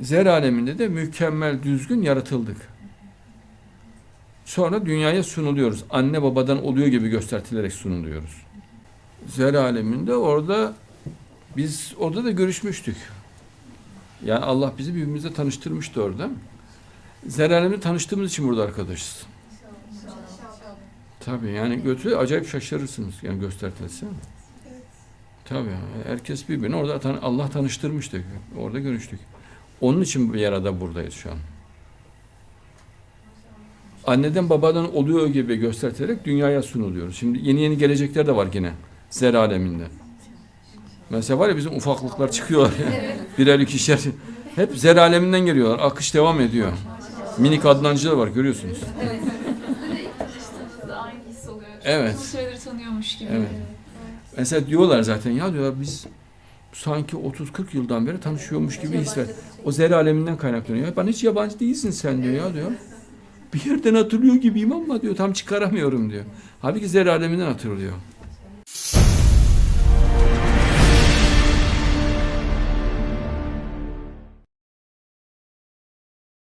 Zer aleminde de mükemmel, düzgün yaratıldık. Sonra dünyaya sunuluyoruz. Anne babadan oluyor gibi göstertilerek sunuluyoruz. Zer aleminde orada biz orada da görüşmüştük. Yani Allah bizi birbirimizle tanıştırmıştı orada. Zer aleminde tanıştığımız için burada arkadaşız. Tabii yani götü acayip şaşırırsınız yani göstertilse. Tabii herkes birbirini orada tan- Allah tanıştırmıştı. Orada görüştük. Onun için bir arada buradayız şu an. Anneden babadan oluyor gibi gösterterek dünyaya sunuluyoruz. Şimdi yeni yeni gelecekler de var yine. Zer aleminde. Mesela var ya bizim ufaklıklar çıkıyorlar. Birer ikişer. Hep zer aleminden geliyorlar. Akış devam ediyor. Minik Adnancılar var görüyorsunuz. Evet. Evet. Süredir tanıyormuş gibi. Evet. Mesela diyorlar zaten ya diyorlar biz sanki 30-40 yıldan beri tanışıyormuş gibi his ver. O zer aleminden kaynaklanıyor. Bana hiç yabancı değilsin sen diyor ya diyor. Bir yerden hatırlıyor gibiyim ama diyor tam çıkaramıyorum diyor. Halbuki zer aleminden hatırlıyor.